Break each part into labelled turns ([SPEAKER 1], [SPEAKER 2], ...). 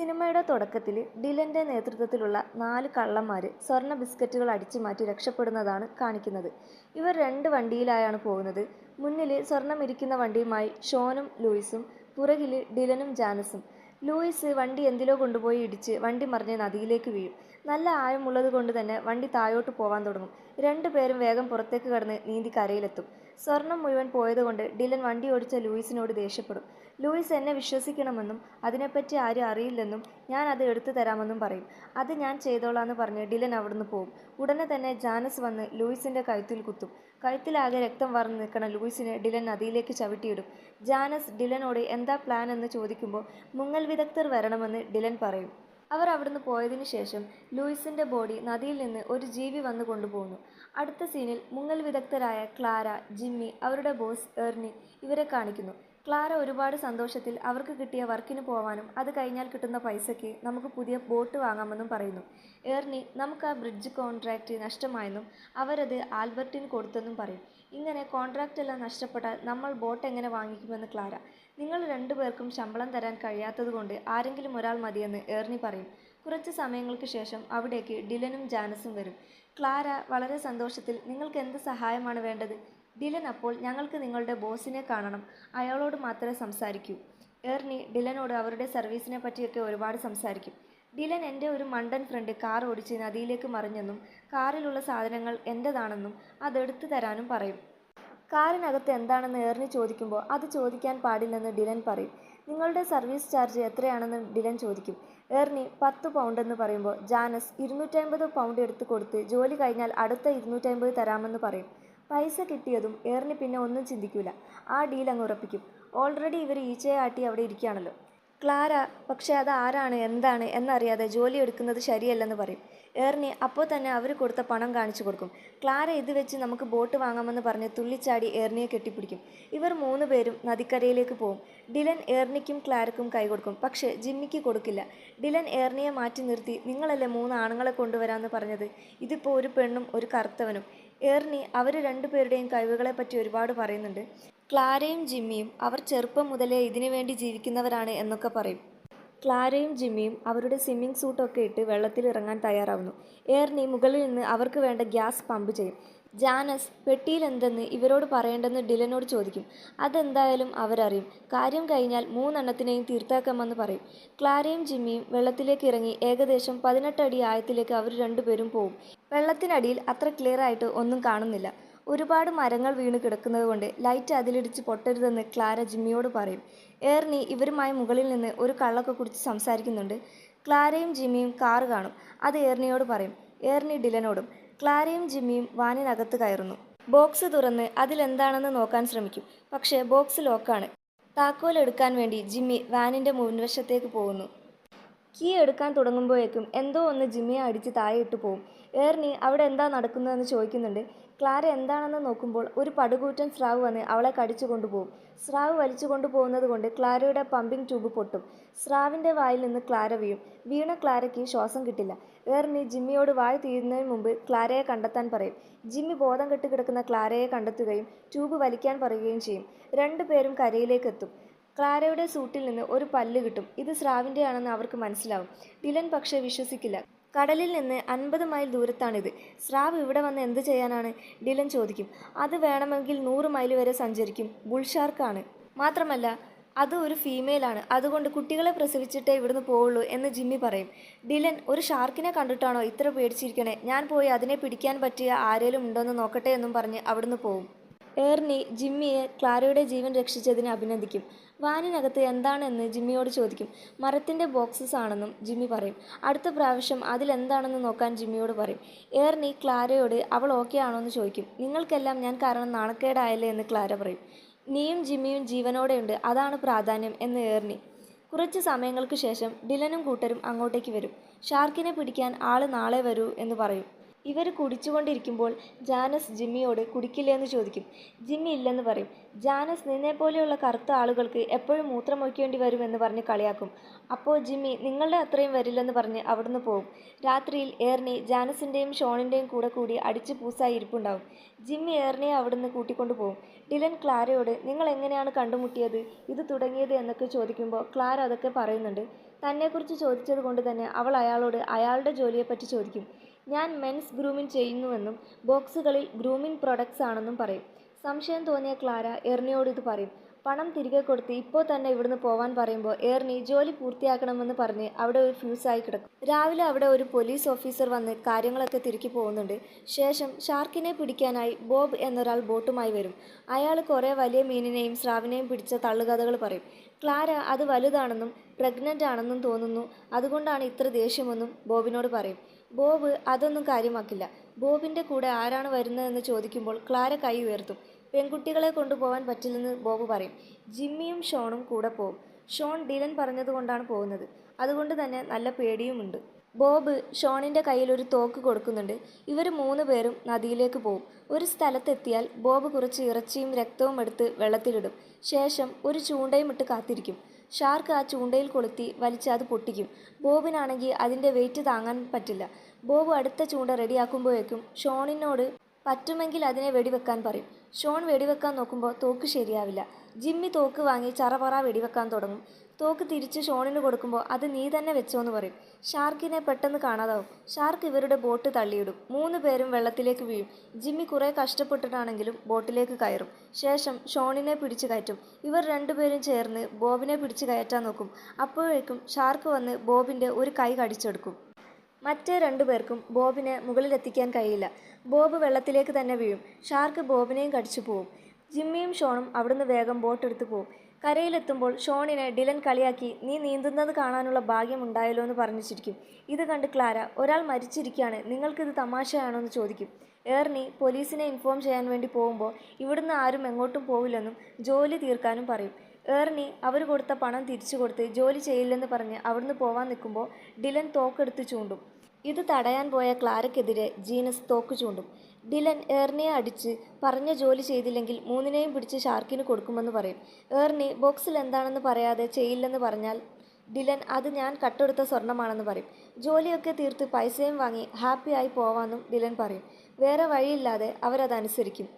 [SPEAKER 1] സിനിമയുടെ തുടക്കത്തിൽ ഡിലന്റെ നേതൃത്വത്തിലുള്ള നാല് കള്ളന്മാർ സ്വർണ ബിസ്ക്കറ്റുകൾ അടിച്ചു മാറ്റി രക്ഷപ്പെടുന്നതാണ് കാണിക്കുന്നത്. ഇവർ രണ്ട് വണ്ടിയിലായാണ് പോകുന്നത്. മുന്നിൽ ഇരിക്കുന്ന വണ്ടിയുമായി ഷോനും ലൂയിസും പുറകിൽ ഡിലനും ജാനസും. ലൂയിസ് വണ്ടി എന്തിലോ കൊണ്ടുപോയി ഇടിച്ച് വണ്ടി മറിഞ്ഞ് നദിയിലേക്ക് വീഴും. നല്ല ആഴമുള്ളത് കൊണ്ട് തന്നെ വണ്ടി താഴോട്ട് പോവാൻ തുടങ്ങും. രണ്ടുപേരും വേഗം പുറത്തേക്ക് കടന്ന് നീന്തി കരയിലെത്തും. സ്വർണം മുഴുവൻ പോയതുകൊണ്ട് ഡിലൻ വണ്ടി ഓടിച്ച ലൂയിസിനോട് ദേഷ്യപ്പെടും. ലൂയിസ് എന്നെ വിശ്വസിക്കണമെന്നും അതിനെപ്പറ്റി ആരും അറിയില്ലെന്നും ഞാൻ അത് എടുത്തു തരാമെന്നും പറയും. അത് ഞാൻ ചെയ്തോളാന്ന് പറഞ്ഞ് ഡിലൻ അവിടുന്ന് പോകും ഉടനെ തന്നെ ജാനസ് വന്ന് ലൂയിസിന്റെ കഴുത്തിൽ കുത്തും. കഴുത്തിലാകെ രക്തം വറന്ന് നിൽക്കണ ലൂയിസിനെ ഡിലൻ നദിയിലേക്ക് ചവിട്ടിയിടും. ജാനസ് ഡിലനോട് എന്താ പ്ലാൻ എന്ന് ചോദിക്കുമ്പോൾ മുങ്ങൽ വിദഗ്ധർ വരണമെന്ന് ഡിലൻ പറയും. അവർ അവിടുന്ന് പോയതിനു ശേഷം ലൂയിസിന്റെ ബോഡി നദിയിൽ നിന്ന് ഒരു ജീവി വന്നു കൊണ്ടുപോകുന്നു അടുത്ത സീനിൽ മുങ്ങൽ വിദഗ്ധരായ ക്ലാര ജിമ്മി അവരുടെ ബോസ് എർണി ഇവരെ കാണിക്കുന്നു. ക്ലാര ഒരുപാട് സന്തോഷത്തിൽ അവർക്ക് കിട്ടിയ വർക്കിന് പോവാനും അത് കഴിഞ്ഞാൽ കിട്ടുന്ന പൈസയ്ക്ക് നമുക്ക് പുതിയ ബോട്ട് വാങ്ങാമെന്നും പറയുന്നു. എർണി നമുക്ക് ആ ബ്രിഡ്ജ് കോൺട്രാക്റ്റ് നഷ്ടമായെന്നും അവരത് ആൽബർട്ടിന് കൊടുത്തെന്നും പറയും. ഇങ്ങനെ കോൺട്രാക്റ്റ് എല്ലാം നഷ്ടപ്പെട്ടാൽ നമ്മൾ ബോട്ട് എങ്ങനെ വാങ്ങിക്കുമെന്ന് ക്ലാര നിങ്ങൾ രണ്ടുപേർക്കും ശമ്പളം തരാൻ കഴിയാത്തതുകൊണ്ട് ആരെങ്കിലും ഒരാൾ മതിയെന്ന് ഏർണി പറയും. കുറച്ച് സമയങ്ങൾക്ക് ശേഷം അവിടേക്ക് ഡിലനും ജാനസും വരും. ക്ലാര വളരെ സന്തോഷത്തിൽ നിങ്ങൾക്ക് എന്ത് സഹായമാണ് വേണ്ടത്? ഡിലൻ അപ്പോൾ ഞങ്ങൾക്ക് നിങ്ങളുടെ ബോസിനെ കാണണം. അയാളോട് മാത്രമേ സംസാരിക്കൂ. ഏർണി ഡിലനോട് അവരുടെ സർവീസിനെ പറ്റിയൊക്കെ ഒരുപാട് സംസാരിക്കും. ഡിലൻ എന്റെ ഒരു മണ്ടൻ ഫ്രണ്ട് കാർ ഓടിച്ച് നദിയിലേക്ക് മറിഞ്ഞെന്നും കാറിലുള്ള സാധനങ്ങൾ എന്റെതാണെന്നും അതെടുത്തു തരാനും പറയും. കാറിനകത്ത് എന്താണെന്ന് ഏർണി ചോദിക്കുമ്പോൾ അത് ചോദിക്കാൻ പാടില്ലെന്ന് ഡിലൻ പറയും. നിങ്ങളുടെ സർവീസ് ചാർജ് എത്രയാണെന്ന് ഡിലൻ ചോദിക്കും. ഏർണി പത്ത് പൗണ്ട് എന്ന് പറയുമ്പോൾ ജാനസ് ഇരുന്നൂറ്റമ്പത് പൗണ്ട് എടുത്തു കൊടുത്ത് ജോലി കഴിഞ്ഞാൽ അടുത്ത ഇരുന്നൂറ്റമ്പത് തരാമെന്ന് പറയും. പൈസ കിട്ടിയതും ഏർണി പിന്നെ ഒന്നും ചിന്തിക്കില്ല ആ ഡീൽ അങ്ങ് ഉറപ്പിക്കും. ഓൾറെഡി ഇവർ ഈച്ചയെ ആട്ടി അവിടെ ഇരിക്കുകയാണല്ലോ. ക്ലാര പക്ഷേ അത് ആരാണ്? എന്താണ്? എന്നറിയാതെ ജോലി എടുക്കുന്നത് ശരിയല്ലെന്ന് പറയും. ഏർണി അപ്പോൾ തന്നെ അവർ കൊടുത്ത പണം കാണിച്ചു കൊടുക്കും. ക്ലാര ഇത് വെച്ച് നമുക്ക് ബോട്ട് വാങ്ങാമെന്ന് പറഞ്ഞ് തുള്ളിച്ചാടി ഏർണിയെ കെട്ടിപ്പിടിക്കും. ഇവർ മൂന്ന് പേരും നദിക്കരയിലേക്ക് പോകും ഡിലൻ ഏർണിക്കും ക്ലാരക്കും കൈ കൊടുക്കും. പക്ഷേ ജിമ്മിക്ക് കൊടുക്കില്ല. ഡിലൻ ഏർണിയെ മാറ്റി നിർത്തി നിങ്ങളല്ലേ മൂന്ന് ആണുങ്ങളെ കൊണ്ടുവരാമെന്ന് പറഞ്ഞത്? ഇതിപ്പോൾ ഒരു പെണ്ണും ഒരു കറുത്തവനും ഏർണി അവർ രണ്ടുപേരുടെയും കഴിവുകളെ പറ്റി ഒരുപാട് പറയുന്നുണ്ട്. ക്ലാരയും ജിമ്മിയും അവർ ചെറുപ്പം മുതലേ ഇതിനു വേണ്ടി ജീവിക്കുന്നവരാണ് എന്നൊക്കെ പറയും. ക്ലാരയും ജിമ്മിയും അവരുടെ സ്വിമ്മിംഗ് സൂട്ടൊക്കെ ഇട്ട് വെള്ളത്തിൽ ഇറങ്ങാൻ തയ്യാറാവുന്നു. ഏർണി മുകളിൽ നിന്ന് അവർക്ക് വേണ്ട ഗ്യാസ് പമ്പ് ചെയ്യും. ജാനസ് പെട്ടിയിൽ എന്തെന്ന് ഇവരോട് പറയേണ്ടെന്ന് ഡിലനോട് ചോദിക്കും. അതെന്തായാലും അവരറിയും. കാര്യം കഴിഞ്ഞാൽ മൂന്നെണ്ണത്തിനെയും തീർത്താക്കാമെന്ന് പറയും. ക്ലാരയും ജിമ്മിയും വെള്ളത്തിലേക്ക് ഇറങ്ങി ഏകദേശം പതിനെട്ടടി ആയത്തിലേക്ക് അവർ രണ്ടുപേരും പോകും വെള്ളത്തിനടിയിൽ അത്ര ക്ലിയർ ആയിട്ട് ഒന്നും കാണുന്നില്ല. ഒരുപാട് മരങ്ങൾ വീണ് കിടക്കുന്നതുകൊണ്ട് ലൈറ്റ് അതിലിടിച്ച് പൊട്ടരുതെന്ന് ക്ലാര ജിമ്മിയോട് പറയും. ഏർണി ഇവരുമായി മുകളിൽ നിന്ന് ഒരു കള്ളൊക്കെ കുടിച്ച് സംസാരിക്കുന്നുണ്ട്. ക്ലാരയും ജിമ്മിയും കാറ് കാണും. അത് ഏർണിയോട് പറയും. ഏർണി ഡിലനോടും. ക്ലാരയും ജിമ്മിയും വാനിനകത്ത് കയറുന്നു. ബോക്സ് തുറന്ന് അതിലെന്താണെന്ന് നോക്കാൻ ശ്രമിക്കും. പക്ഷേ ബോക്സ് ലോക്കാണ് താക്കോൽ എടുക്കാൻ വേണ്ടി ജിമ്മി വാനിന്റെ മുൻവശത്തേക്ക് പോകുന്നു. കീ എടുക്കാൻ തുടങ്ങുമ്പോഴേക്കും എന്തോ ഒന്ന് ജിമ്മിയെ അടിച്ച് താഴെയിട്ട് പോവും. ഏർണി അവിടെ എന്താ നടക്കുന്നതെന്ന് ചോദിക്കുന്നുണ്ട്. ക്ലാര എന്താണെന്ന് നോക്കുമ്പോൾ ഒരു പടുകൂറ്റൻ സ്രാവ് വന്ന് അവളെ കടിച്ചു കൊണ്ടുപോകും. സ്രാവ് വലിച്ചു കൊണ്ടുപോകുന്നത് കൊണ്ട് ക്ലാരയുടെ പമ്പിംഗ് ട്യൂബ് പൊട്ടും. സ്രാവിന്റെ വായിൽ നിന്ന് ക്ലാര വീഴും. വീണ ക്ലാരയ്ക്ക് ശ്വാസം കിട്ടില്ല. ഏർണി ജിമ്മിയോട് വായ് തീരുന്നതിന് മുമ്പ് ക്ലാരയെ കണ്ടെത്താൻ പറയും. ജിമ്മി ബോധം കെട്ട് കിടക്കുന്ന ക്ലാരയെ കണ്ടെത്തുകയും ട്യൂബ് വലിക്കാൻ പറയുകയും ചെയ്യും. രണ്ടുപേരും കരയിലേക്ക് എത്തും. ക്ലാരയുടെ സൂട്ടിൽ നിന്ന് ഒരു പല്ല് കിട്ടും. ഇത് സ്രാവിന്റെയാണെന്ന് അവർക്ക് മനസ്സിലാവും. ഡിലൻ പക്ഷേ വിശ്വസിക്കില്ല. കടലിൽ നിന്ന് അൻപത് മൈൽ ദൂരത്താണിത്. സ്രാവ് ഇവിടെ വന്ന് എന്ത് ചെയ്യാനാണ്? ഡിലൻ ചോദിക്കും. അത് വേണമെങ്കിൽ നൂറ് മൈൽ വരെ സഞ്ചരിക്കും. ബുൾഷാർക്കാണ് മാത്രമല്ല അത് ഒരു ഫീമെയിലാണ്. അതുകൊണ്ട് കുട്ടികളെ പ്രസവിച്ചിട്ടേ ഇവിടുന്ന് പോവുള്ളൂ എന്ന് ജിമ്മി പറയും. ഡിലൻ ഒരു ഷാർക്കിനെ കണ്ടിട്ടാണോ ഇത്ര പേടിച്ചിരിക്കണേ? ഞാൻ പോയി അതിനെ പിടിക്കാൻ പറ്റിയ ആരേലും ഉണ്ടോയെന്ന് നോക്കട്ടെ എന്നും പറഞ്ഞ് അവിടുന്ന് പോവും. ഏർണി ജിമ്മിയെ ക്ലാരയുടെ ജീവൻ രക്ഷിച്ചതിന് അഭിനന്ദിക്കും. വാനിനകത്ത് എന്താണെന്ന് ജിമ്മിയോട് ചോദിക്കും. മരത്തിന്റെ ബോക്സസ് ആണെന്നും ജിമ്മി പറയും. അടുത്ത പ്രാവശ്യം അതിലെന്താണെന്ന് നോക്കാൻ ജിമ്മിയോട് പറയും. ഏർണി ക്ലാരയോട് അവൾ ഓക്കെ ആണോ എന്ന് ചോദിക്കും. നിങ്ങൾക്കെല്ലാം ഞാൻ കാരണം നാണക്കേടായല്ലേ എന്ന് ക്ലാര പറയും. നീയും ജിമ്മിയും ജീവനോടെയുണ്ട്. അതാണ് പ്രാധാന്യം എന്ന് ഏർണി കുറച്ച് സമയങ്ങൾക്ക് ശേഷം ഡിലനും കൂട്ടരും അങ്ങോട്ടേക്ക് വരും. ഷാർക്കിനെ പിടിക്കാൻ ആൾ നാളെ വരൂ എന്ന് പറയും. ഇവർ കുടിച്ചുകൊണ്ടിരിക്കുമ്പോൾ ജാനസ് ജിമ്മിയോട് കുടിക്കില്ലെന്ന് ചോദിക്കും. ജിമ്മി ഇല്ലെന്ന് പറയും. ജാനസ് നിന്നെ പോലെയുള്ള കറുത്ത ആളുകൾക്ക് എപ്പോഴും മൂത്രമൊഴിക്കേണ്ടി വരുമെന്ന് പറഞ്ഞ് കളിയാക്കും. അപ്പോൾ ജിമ്മി നിങ്ങളുടെ അത്രയും വരില്ലെന്ന് പറഞ്ഞ് അവിടുന്ന് പോകും രാത്രിയിൽ ഏർണി ജാനസിന്റെയും ഷോണിന്റെയും കൂടെ കൂടി അടിച്ച് പൂസായി ഇരിപ്പുണ്ടാവും. ജിമ്മി ഏർണിയെ അവിടുന്ന് കൂട്ടിക്കൊണ്ടു പോകും ഡിലൻ ക്ലാരയോട് നിങ്ങൾ എങ്ങനെയാണ് കണ്ടുമുട്ടിയത്? ഇത് തുടങ്ങിയത്? എന്നൊക്കെ ചോദിക്കുമ്പോൾ ക്ലാര അതൊക്കെ പറയുന്നുണ്ട്. തന്നെക്കുറിച്ച് ചോദിച്ചത് കൊണ്ട് തന്നെ അവൾ അയാളോട് അയാളുടെ ജോലിയെപ്പറ്റി ചോദിക്കും. ഞാൻ മെൻസ് ഗ്രൂമിംഗ് ചെയ്യുന്നുവെന്നും ബോക്സുകളിൽ ഗ്രൂമിംഗ് പ്രൊഡക്ട്സ് ആണെന്നും പറയും. സംശയം തോന്നിയ ക്ലാര എർണിയോട് ഇത് പറയും. പണം തിരികെ കൊടുത്ത് ഇപ്പോൾ തന്നെ ഇവിടുന്ന് പോവാൻ പറയുമ്പോൾ എർണി ജോലി പൂർത്തിയാക്കണമെന്ന് പറഞ്ഞ് അവിടെ ഒരു ഫ്യൂസായി കിടക്കും. രാവിലെ അവിടെ ഒരു പോലീസ് ഓഫീസർ വന്ന് കാര്യങ്ങളൊക്കെ തിരുക്കി പോകുന്നുണ്ട്. ശേഷം ഷാർക്കിനെ പിടിക്കാനായി ബോബ് എന്നൊരാൾ ബോട്ടുമായി വരും. അയാൾ കുറേ വലിയ മീനിനെയും സ്രാവിനെയും പിടിച്ച തള്ളുകഥകൾ പറയും. ക്ലാര അത് വലുതാണെന്നും പ്രഗ്നന്റ് ആണെന്നും തോന്നുന്നു. അതുകൊണ്ടാണ് ഇത്ര ദേഷ്യമെന്നും ബോബിനോട് പറയും. ബോബ് അതൊന്നും കാര്യമാക്കില്ല. ബോബിന്റെ കൂടെ ആരാണ് വരുന്നതെന്ന് ചോദിക്കുമ്പോൾ ക്ലാര കൈ ഉയർത്തും. പെൺകുട്ടികളെ കൊണ്ടുപോകാൻ പറ്റില്ലെന്ന് ബോബ് പറയും. ജിമ്മിയും ഷോണും കൂടെ പോകും ഷോൺ ഡിലൻ പറഞ്ഞതുകൊണ്ടാണ് പോകുന്നത്. അതുകൊണ്ട് തന്നെ നല്ല പേടിയുമുണ്ട്. ബോബ് ഷോണിന്റെ കയ്യിൽ ഒരു തോക്ക് കൊടുക്കുന്നുണ്ട്. ഇവർ മൂന്ന് പേരും നദിയിലേക്ക് പോകും ഒരു സ്ഥലത്തെത്തിയാൽ ബോബ് കുറച്ച് ഇറച്ചിയും രക്തവും എടുത്ത് വെള്ളത്തിലിടും. ശേഷം ഒരു ചൂണ്ടയും ഇട്ട് കാത്തിരിക്കും. ഷാർക്ക് ആ ചൂണ്ടയിൽ കൊളുത്തി വലിച്ച് അത് പൊട്ടിക്കും. ബോബിനാണെങ്കിൽ അതിന്റെ വെയിറ്റ് താങ്ങാൻ പറ്റില്ല. ബോബ് അടുത്ത ചൂണ്ട റെഡിയാക്കുമ്പോഴേക്കും ഷോണിനോട് പറ്റുമെങ്കിൽ അതിനെ വെടിവെക്കാൻ പറയും. ഷോൺ വെടിവെക്കാൻ നോക്കുമ്പോൾ തോക്ക് ശരിയാവില്ല. ജിമ്മി തോക്ക് വാങ്ങി ചറപറ വെടിവെക്കാൻ തുടങ്ങും. തോക്ക് തിരിച്ച് ഷോണിന് കൊടുക്കുമ്പോൾ അത് നീ തന്നെ വെച്ചോന്ന് പറയും. ഷാർക്കിനെ പെട്ടെന്ന് കാണാതാവും. ഷാർക്ക് ഇവരുടെ ബോട്ട് തള്ളിയിടും. മൂന്ന് പേരും വെള്ളത്തിലേക്ക് വീഴും. ജിമ്മി കുറേ കഷ്ടപ്പെട്ടിട്ടാണെങ്കിലും ബോട്ടിലേക്ക് കയറും. ശേഷം ഷോണിനെ പിടിച്ചു കയറ്റും. ഇവർ രണ്ടുപേരും ചേർന്ന് ബോബിനെ പിടിച്ചു കയറ്റാൻ നോക്കും. അപ്പോഴേക്കും ഷാർക്ക് വന്ന് ബോബിന്റെ ഒരു കൈ കടിച്ചെടുക്കും. മറ്റേ രണ്ടു പേർക്കും ബോബിനെ മുകളിലെത്തിക്കാൻ കഴിയില്ല. ബോബ് വെള്ളത്തിലേക്ക് തന്നെ വീഴും. ഷാർക്ക് ബോബിനെയും കടിച്ചു പോവും. ജിമ്മിയും ഷോണും അവിടുന്ന് വേഗം ബോട്ടെടുത്ത് പോവും. കരയിലെത്തുമ്പോൾ ഷോണിനെ ഡിലൻ കളിയാക്കി നീ നീന്തുന്നത് കാണാനുള്ള ഭാഗ്യം ഉണ്ടായല്ലോ എന്ന് പറഞ്ഞു ചിരിക്കും. ഇത് കണ്ട് ക്ലാര ഒരാൾ മരിച്ചിരിക്കുകയാണ് നിങ്ങൾക്കിത് തമാശയാണോ എന്ന് ചോദിക്കും. ഏർണി പോലീസിനെ ഇൻഫോം ചെയ്യാൻ വേണ്ടി പോകുമ്പോൾ ഇവിടുന്ന് ആരും എങ്ങോട്ടും പോവില്ലെന്നും ജോലി തീർക്കാനും പറയും. ഏർണി അവർ കൊടുത്ത പണം തിരിച്ചു കൊടുത്ത് ജോലി ചെയ്യില്ലെന്ന് പറഞ്ഞ് അവിടുന്ന് പോവാൻ നിൽക്കുമ്പോൾ ഡിലൻ തോക്കെടുത്ത് ചൂണ്ടും. ഇത് തടയാൻ പോയ ക്ലാരയ്ക്കെതിരെ ജീനസ് തോക്ക് ചൂണ്ടും. ഡിലൻ ഏർണിയെ അടിച്ച് പറഞ്ഞ ജോലി ചെയ്തില്ലെങ്കിൽ മൂന്നിനെയും പിടിച്ച് ഷാർക്കിന് കൊടുക്കുമെന്ന് പറയും. ഏർണി ബോക്സിൽ എന്താണെന്ന് പറയാതെ ചെയ്യില്ലെന്ന് പറഞ്ഞാൽ ഡിലൻ അത് ഞാൻ കട്ടെടുത്ത സ്വർണമാണെന്ന് പറയും. ജോലിയൊക്കെ തീർത്ത് പൈസയും വാങ്ങി ഹാപ്പിയായി പോവാമെന്നും ഡിലൻ പറയും. വേറെ വഴിയില്ലാതെ അവരതനുസരിക്കും.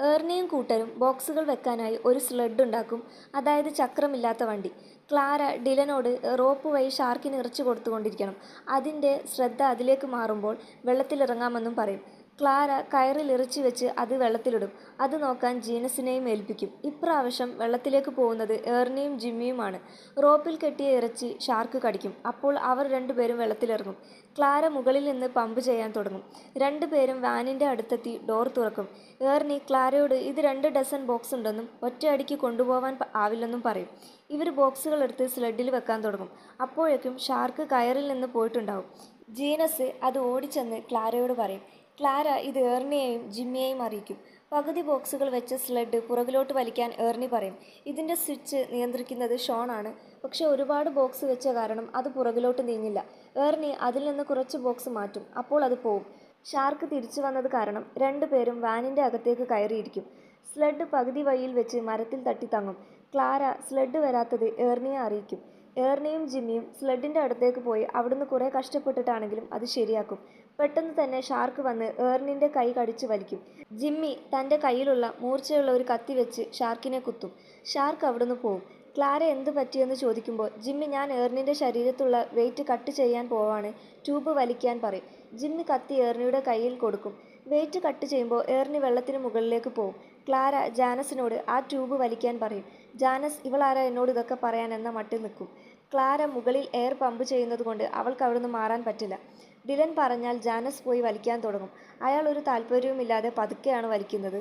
[SPEAKER 1] ഏർണിയും കൂട്ടരും ബോക്സുകൾ വെക്കാനായി ഒരു സ്ലഡ് ഉണ്ടാക്കും. അതായത് ചക്രമില്ലാത്ത വണ്ടി. ക്ലാര ഡിലനോട് റോപ്പ് വഴി ഷാർക്കിന് ഇറച്ചി കൊടുത്തുകൊണ്ടിരിക്കണം അതിന്റെ ശ്രദ്ധ അതിലേക്ക് മാറുമ്പോൾ വെള്ളത്തിലിറങ്ങാമെന്നും പറയും. ക്ലാര കയറിൽ ഇറച്ചി വെച്ച് അത് വെള്ളത്തിലിടും. അത് നോക്കാൻ ജീനസിനെയും ഏൽപ്പിക്കും. ഇപ്രാവശ്യം വെള്ളത്തിലേക്ക് പോകുന്നത് ഏർണിയും ജിമ്മിയുമാണ്. റോപ്പിൽ കെട്ടിയ ഇറച്ചി ഷാർക്ക് കടിക്കും. അപ്പോൾ അവർ രണ്ടുപേരും വെള്ളത്തിലിറങ്ങും. ക്ലാര മുകളിൽ നിന്ന് പമ്പ് ചെയ്യാൻ തുടങ്ങും. രണ്ടുപേരും വാനിന്റെ അടുത്തെത്തി ഡോർ തുറക്കും. ഏർണി ക്ലാരയോട് ഇത് രണ്ട് ഡസൻ ബോക്സ് ഉണ്ടെന്നും ഒറ്റയടിക്ക് കൊണ്ടുപോകാൻ ആവില്ലെന്നും പറയും. ഇവർ ബോക്സുകൾ എടുത്ത് സ്ലെഡിൽ വെക്കാൻ തുടങ്ങും. അപ്പോഴേക്കും ഷാർക്ക് കയറിൽ നിന്ന് പോയിട്ടുണ്ടാവും. ജീനസ് അത് ഓടിച്ചെന്ന് ക്ലാരയോട് പറയും. ക്ലാര ഇത് ഏർണിയെയും ജിമ്മിയെയും അറിയിക്കും. പകുതി ബോക്സുകൾ വെച്ച സ്ലഡ് പുറകിലോട്ട് വലിക്കാൻ ഏർണി പറയും. ഇതിന്റെ സ്വിച്ച് നിയന്ത്രിക്കുന്നത് ഷോണാണ് പക്ഷേ ഒരുപാട് ബോക്സ് വെച്ച കാരണം അത് പുറകിലോട്ട് നീങ്ങില്ല. ഏർണി അതിൽ നിന്ന് കുറച്ച് ബോക്സ് മാറ്റും. അപ്പോൾ അത് പോവും. ഷാർക്ക് തിരിച്ചു വന്നത് കാരണം രണ്ടുപേരും വാനിന്റെ അകത്തേക്ക് കയറിയിരിക്കും. സ്ലഡ് പകുതി വഴിയിൽ വെച്ച് മരത്തിൽ തട്ടി തങ്ങും. ക്ലാര സ്ലഡ് വരാത്തത് ഏർണിയെ അറിയിക്കും. ഏർണിയും ജിമ്മിയും സ്ലെഡിന്റെ അടുത്തേക്ക് പോയി അവിടുന്ന് കുറേ കഷ്ടപ്പെട്ടിട്ടാണെങ്കിലും അത് ശരിയാക്കും. പെട്ടെന്ന് തന്നെ ഷാർക്ക് വന്ന് ഏർണിന്റെ കൈ കടിച്ചു വലിക്കും. ജിമ്മി തന്റെ കയ്യിലുള്ള മൂർച്ചയുള്ള ഒരു കത്തി വെച്ച് ഷാർക്കിനെ കുത്തും. ഷാർക്ക് അവിടുന്ന് പോവും. ക്ലാര എന്ത് പറ്റിയെന്ന് ചോദിക്കുമ്പോൾ ജിമ്മി ഞാൻ ഏർണിന്റെ ശരീരത്തുള്ള വെയിറ്റ് കട്ട് ചെയ്യാൻ പോവാണ്. ട്യൂബ് വലിക്കാൻ പറയും. ജിമ്മി കത്തി ഏർണിയുടെ കയ്യിൽ കൊടുക്കും. വെയിറ്റ് കട്ട് ചെയ്യുമ്പോൾ ഏർണി വെള്ളത്തിന് മുകളിലേക്ക് പോവും. ക്ലാര ജാനസിനോട് ആ ട്യൂബ് വലിക്കാൻ പറയും. ജാനസ് ഇവളാരാ എന്നോട് ഇതൊക്കെ പറയാൻ എന്ന മട്ടിൽ നിൽക്കും. ക്ലാര മുകളിൽ എയർ പമ്പ് ചെയ്യുന്നത് കൊണ്ട് അവൾക്ക് അവിടുന്ന് മാറാൻ പറ്റില്ല. ഡിലൻ പറഞ്ഞാൽ ജാനസ് പോയി വലിക്കാൻ തുടങ്ങും. അയാൾ ഒരു താല്പര്യവുമില്ലാതെ പതുക്കെയാണ് വലിക്കുന്നത്.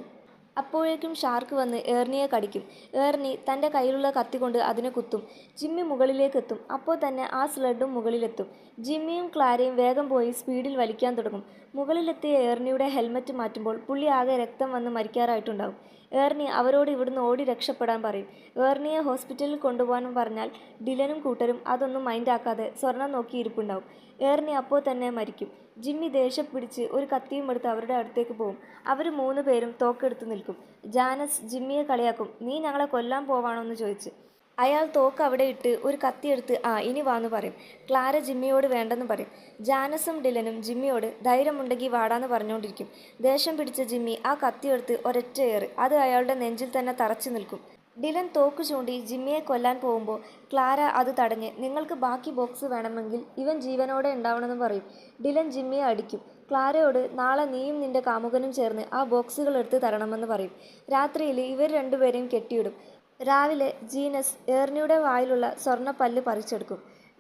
[SPEAKER 1] അപ്പോഴേക്കും ഷാർക്ക് വന്ന് ഏർണിയെ കടിക്കും. ഏർണി തന്റെ കയ്യിലുള്ള കത്തി കൊണ്ട് അതിനെ കുത്തും. ജിമ്മി മുകളിലേക്ക് എത്തും. അപ്പോൾ തന്നെ ആ സ്ലഡും മുകളിലെത്തും. ജിമ്മിയും ക്ലാരയും വേഗം പോയി സ്പീഡിൽ വലിക്കാൻ തുടങ്ങും. മുകളിലെത്തിയ ഏർണിയുടെ ഹെൽമറ്റ് മാറ്റുമ്പോൾ പുള്ളി ആകെ രക്തം വന്ന് മരിക്കാറായിട്ടുണ്ടാകും ഏർണി അവരോട് ഇവിടുന്ന് ഓടി രക്ഷപ്പെടാൻ പറയും. ഏർണിയെ ഹോസ്പിറ്റലിൽ കൊണ്ടുപോകാനും പറഞ്ഞാൽ ഡിലനും കൂട്ടരും അതൊന്നും മൈൻഡാക്കാതെ സ്വർണം നോക്കി ഇരിപ്പുണ്ടാവും ഏർണി അപ്പോൾ തന്നെ മരിക്കും. ജിമ്മി ദേഷ്യം പിടിച്ച് ഒരു കത്തിയും എടുത്ത് അവരുടെ അടുത്തേക്ക് പോകും. അവർ മൂന്ന് പേരും തോക്കെടുത്ത് നിൽക്കും. ജാനസ് ജിമ്മിയെ കളിയാക്കും. നീ ഞങ്ങളെ കൊല്ലാൻ പോവാണോ എന്ന് ചോദിച്ച്. അയാൾ തോക്ക് അവിടെ ഇട്ട് ഒരു കത്തിയെടുത്ത് ആ ഇനി വാന്ന് പറയും. ക്ലാര ജിമ്മിയോട് വേണ്ടെന്ന് പറയും. ജാനസും ഡിലനും ജിമ്മിയോട് ധൈര്യമുണ്ടെങ്കിൽ വാടാന്ന് പറഞ്ഞുകൊണ്ടിരിക്കും ദേഷ്യം പിടിച്ച ജിമ്മി ആ കത്തിയെടുത്ത് ഒരൊറ്റ ഏറ്. അത് അയാളുടെ നെഞ്ചിൽ തന്നെ തറച്ചു നിൽക്കും. ഡിലൻ തോക്ക് ചൂണ്ടി ജിമ്മിയെ കൊല്ലാൻ പോകുമ്പോൾ ക്ലാര അത് തടഞ്ഞ് നിങ്ങൾക്ക് ബാക്കി ബോക്സ് വേണമെങ്കിൽ ഇവൻ ജീവനോടെ ഉണ്ടാവണമെന്ന് പറയും. ഡിലൻ ജിമ്മിയെ അടിക്കും. ക്ലാരയോട് നാളെ നീയും നിന്റെ കാമുകനും ചേർന്ന് ആ ബോക്സുകൾ എടുത്ത് തരണമെന്ന് പറയും. രാത്രിയിൽ ഇവർ രണ്ടുപേരെയും കെട്ടിയിടും. രാവിലെ ജീനസ് ഏർണിയുടെ വായിലുള്ള സ്വർണ പല്ല് പറിച്ചെടുക്കും.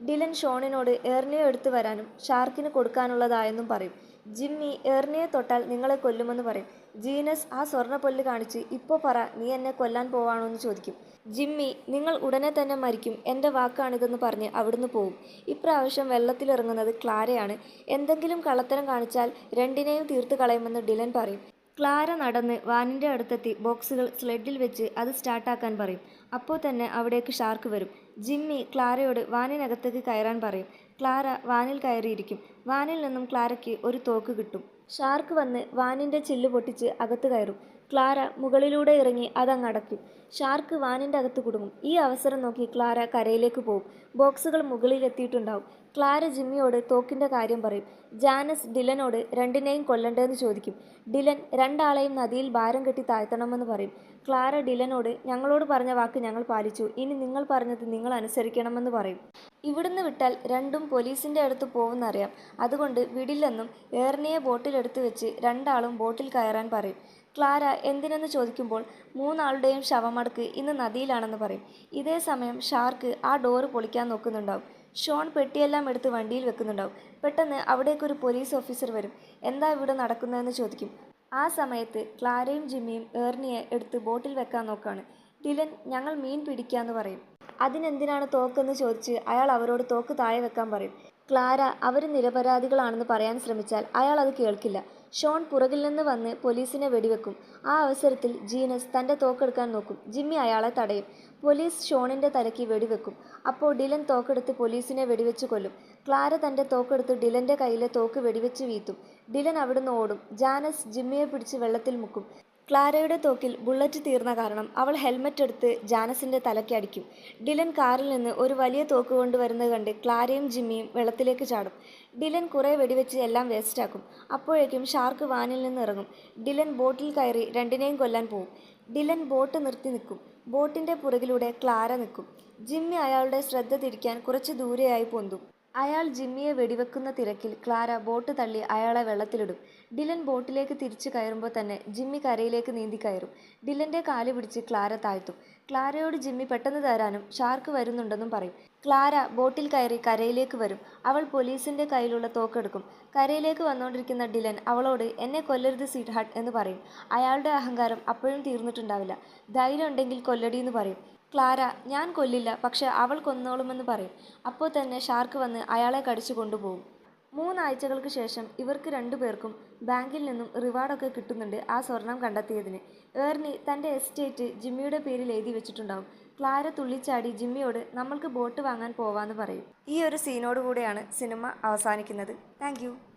[SPEAKER 1] ഡിലൻ ഷോണിനോട് ഏർണിയെ എടുത്തു വരാനും ഷാർക്കിന് കൊടുക്കാനുള്ളതായെന്നും പറയും. ജിമ്മി ഏർണിയെ തൊട്ടാൽ നിങ്ങളെ കൊല്ലുമെന്ന് പറയും. ജീനസ് ആ സ്വർണ പൊല്ല് കാണിച്ച് ഇപ്പോൾ പറ നീ എന്നെ കൊല്ലാൻ പോവാണോ എന്ന് ചോദിക്കും. ജിമ്മി നിങ്ങൾ ഉടനെ തന്നെ മരിക്കും. എന്റെ വാക്കാണിതെന്ന് പറഞ്ഞ് അവിടുന്ന് പോകും ഇപ്രാവശ്യം വെള്ളത്തിലിറങ്ങുന്നത് ക്ലാരയാണ്. എന്തെങ്കിലും കള്ളത്തരം കാണിച്ചാൽ രണ്ടിനെയും തീർത്ത് കളയുമെന്ന് ഡിലൻ പറയും. ക്ലാര നടന്ന് വാനിന്റെ അടുത്തെത്തി ബോക്സുകൾ സ്ലെഡിൽ വെച്ച് അത് സ്റ്റാർട്ടാക്കാൻ പറയും. അപ്പോൾ തന്നെ അവിടേക്ക് ഷാർക്ക് വരും. ജിമ്മി ക്ലാരയോട് വാനിനകത്തേക്ക് കയറാൻ പറയും. ക്ലാര വാനിൽ കയറിയിരിക്കും. വാനിൽ നിന്നും ക്ലാരയ്ക്ക് ഒരു തോക്ക് കിട്ടും. ഷാർക്ക് വന്ന് വാനിന്റെ ചില്ല് പൊട്ടിച്ച് അകത്ത് കയറും. ക്ലാര മുകളിലൂടെ ഇറങ്ങി അതങ്ങ് അടയ്ക്കും. ഷാർക്ക് വാനിന്റെ അകത്ത് കുടുങ്ങും. ഈ അവസരം നോക്കി ക്ലാര കരയിലേക്ക് പോകും ബോക്സുകൾ മുകളിലെത്തിയിട്ടുണ്ടാവും. ക്ലാര ജിമ്മിയോട് തോക്കിന്റെ കാര്യം പറയും. ജാനസ് ഡിലനോട് രണ്ടിനെയും കൊല്ലണ്ടേന്ന് ചോദിക്കും. ഡിലൻ രണ്ടാളെയും നദിയിൽ ഭാരം കെട്ടി താഴ്ത്തണമെന്ന് പറയും. ക്ലാര ഡിലനോട് ഞങ്ങളോട് പറഞ്ഞ വാക്ക് ഞങ്ങൾ പാലിച്ചു. ഇനി നിങ്ങൾ പറഞ്ഞത് നിങ്ങൾ അനുസരിക്കണമെന്ന് പറയും. ഇവിടുന്ന് വിട്ടാൽ രണ്ടും പോലീസിന്റെ അടുത്ത് പോകുന്നറിയാം അതുകൊണ്ട് വിടില്ലെന്നും ഏർണിയെ ബോട്ടിലെടുത്ത് വെച്ച് രണ്ടാളും ബോട്ടിൽ കയറാൻ പറയും. ക്ലാര എന്തിനെന്ന് ചോദിക്കുമ്പോൾ മൂന്നാളുടെയും ശവമടക്ക് ഇന്ന് നദിയിലാണെന്ന് പറയും. ഇതേ സമയം ഷാർക്ക് ആ ഡോറ് പൊളിക്കാൻ നോക്കുന്നുണ്ടാവും. ഷോൺ പെട്ടിയെല്ലാം എടുത്ത് വണ്ടിയിൽ വെക്കുന്നുണ്ടാവും. പെട്ടെന്ന് അവിടേക്കൊരു പോലീസ് ഓഫീസർ വരും. എന്താ ഇവിടെ നടക്കുന്നതെന്ന് ചോദിക്കും. ആ സമയത്ത് ക്ലാരയും ജിമ്മിയും ഏർണിയെ എടുത്ത് ബോട്ടിൽ വെക്കാൻ നോക്കാണ്. ഡിലൻ ഞങ്ങൾ മീൻ പിടിക്കാന്ന് പറയും. അതിനെന്തിനാണ് തോക്കെന്ന് ചോദിച്ച് അയാൾ അവരോട് തോക്ക് താഴെ വെക്കാൻ പറയും. ക്ലാര അവർ നിരപരാധികളാണെന്ന് പറയാൻ ശ്രമിച്ചാൽ അയാൾ അത് കേൾക്കില്ല. ഷോൺ പുറകിൽ നിന്ന് വന്ന് പോലീസിനെ വെടിവെക്കും. ആ അവസരത്തിൽ ജീനസ് തന്റെ തോക്കെടുക്കാൻ നോക്കും. ജിമ്മി അയാളെ തടയും. പോലീസ് ഷോണിന്റെ തലയ്ക്ക് വെടിവെക്കും. അപ്പോൾ ഡിലൻ തോക്കെടുത്ത് പോലീസിനെ വെടിവെച്ച് കൊല്ലും. ക്ലാര തന്റെ തോക്കെടുത്ത് ഡിലന്റെ കയ്യിലെ തോക്ക് വെടിവെച്ച് വീത്തും. ഡിലൻ അവിടുന്ന് ഓടും. ജാനസ് ജിമ്മിയെ പിടിച്ച് വെള്ളത്തിൽ മുക്കും. ക്ലാരയുടെ തോക്കിൽ ബുള്ളറ്റ് തീർന്ന കാരണം അവൾ ഹെൽമറ്റ് എടുത്ത് ജാനസിന്റെ തലയ്ക്ക് അടിക്കും. ഡിലൻ കാറിൽ നിന്ന് ഒരു വലിയ തോക്ക് കൊണ്ടുവരുന്നത് കണ്ട് ക്ലാരയും ജിമ്മിയും വെള്ളത്തിലേക്ക് ചാടും. ഡിലൻ കുറേ വെടിവെച്ച് എല്ലാം വേസ്റ്റാക്കും അപ്പോഴേക്കും ഷാർക്ക് വാനിൽ നിന്ന് ഇറങ്ങും. ഡിലൻ ബോട്ടിൽ കയറി രണ്ടിനെയും കൊല്ലാൻ പോകും ഡിലൻ ബോട്ട് നിർത്തി നിൽക്കും. ബോട്ടിന്റെ പുറകിലൂടെ ക്ലാര നിൽക്കും. ജിമ്മി അയാളുടെ ശ്രദ്ധ തിരിക്കാൻ കുറച്ച് ദൂരെയായി പൊന്തും. അയാൾ ജിമ്മിയെ വെടിവെക്കുന്ന തിരക്കിൽ ക്ലാര ബോട്ട് തള്ളി അയാളെ വെള്ളത്തിലിടും. ഡിലൻ ബോട്ടിലേക്ക് തിരിച്ചു കയറുമ്പോൾ തന്നെ ജിമ്മി കരയിലേക്ക് നീന്തി കയറും. ഡിലന്റെ കാൽ പിടിച്ച് ക്ലാര താഴ്ത്തും. ക്ലാരയോട് ജിമ്മി പെട്ടെന്ന് തരാനും ഷാർക്ക് വരുന്നുണ്ടെന്നും പറയും. ക്ലാര ബോട്ടിൽ കയറി കരയിലേക്ക് വരും. അവൾ പോലീസിന്റെ കയ്യിലുള്ള തോക്കെടുക്കും. കരയിലേക്ക് വന്നുകൊണ്ടിരിക്കുന്ന ഡിലൻ അവളോട് എന്നെ കൊല്ലരുത് സീറ്റ് ഹട്ട് എന്ന് പറയും. അയാളുടെ അഹങ്കാരം അപ്പോഴും തീർന്നിട്ടുണ്ടാവില്ല. ധൈര്യം ഉണ്ടെങ്കിൽ കൊല്ലടി എന്ന് പറയും. ക്ലാര ഞാൻ കൊല്ലില്ല പക്ഷെ അവൾ കൊന്നോളുമെന്ന് പറയും. അപ്പോൾ തന്നെ ഷാർക്ക് വന്ന് അയാളെ കടിച്ചു കൊണ്ടുപോകും. മൂന്നാഴ്ചകൾക്ക് ശേഷം ഇവർക്ക് രണ്ടുപേർക്കും ബാങ്കിൽ നിന്നും റിവാർഡൊക്കെ കിട്ടുന്നുണ്ട് ആ സ്വർണം കണ്ടെത്തിയതിന്. ഏർണി തന്റെ എസ്റ്റേറ്റ് ജിമ്മിയുടെ പേരിൽ എഴുതി വെച്ചിട്ടുണ്ടാവും. ക്ലാര തുള്ളിച്ചാടി ജിമ്മിയോട് നമ്മൾക്ക് ബോട്ട് വാങ്ങാൻ പോവാന്ന് പറയും. ഈ ഒരു സീനോടുകൂടെയാണ് സിനിമ അവസാനിക്കുന്നത്. താങ്ക്